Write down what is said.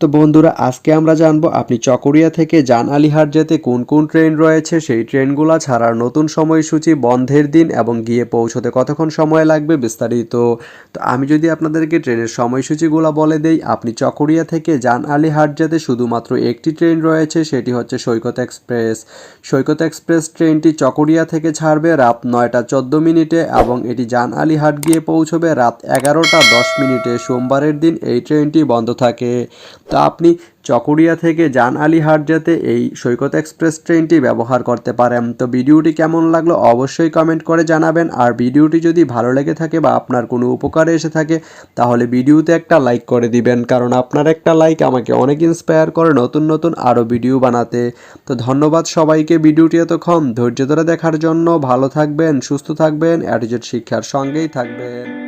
তো বন্ধুরা, আজকে আমরা জানব আপনি চকরিয়া থেকে জান আলিহাট যেতে কোন কোন ট্রেন রয়েছে, সেই ট্রেনগুলো ছাড়ার নতুন সময়সূচি, বন্ধের দিন এবং গিয়ে পৌঁছতে কতক্ষণ সময় লাগবে বিস্তারিত। তো আমি যদি আপনাদেরকে ট্রেনের সময়সূচিগুলো বলে দেই, আপনি চকরিয়া থেকে জান আলিহাট যেতে শুধুমাত্র একটি ট্রেন রয়েছে, সেটি হচ্ছে সৈকত এক্সপ্রেস। সৈকত এক্সপ্রেস ট্রেনটি চকরিয়া থেকে ছাড়বে রাত নয়টা চোদ্দ মিনিটে এবং এটি জান আলিহাট গিয়ে পৌঁছবে রাত এগারোটা দশ মিনিটে। সোমবারের দিন এই ট্রেনটি বন্ধ থাকে। তা আপনি চকরিয়া থেকে জান আলিহাট যেতে এই সৈকত এক্সপ্রেস ট্রেনটি ব্যবহার করতে পারেন। তো ভিডিওটি কেমন লাগল অবশ্যই কমেন্ট করে জানাবেন। আর ভিডিওটি যদি ভালো লেগে থাকে বা আপনার কোনো উপকারে এসে থাকে, তাহলে ভিডিওতে একটা লাইক করে দিবেন, কারণ আপনার একটা লাইক আমাকে অনেক ইন্সপায়ার করে নতুন নতুন আরও ভিডিও বানাতে। তো ধন্যবাদ সবাইকে ভিডিওটি এতক্ষণ ধৈর্য ধরে দেখার জন্য। ভালো থাকবেন, সুস্থ থাকবেন অ্যাটিচিউড শিক্ষার সঙ্গেই থাকবেন।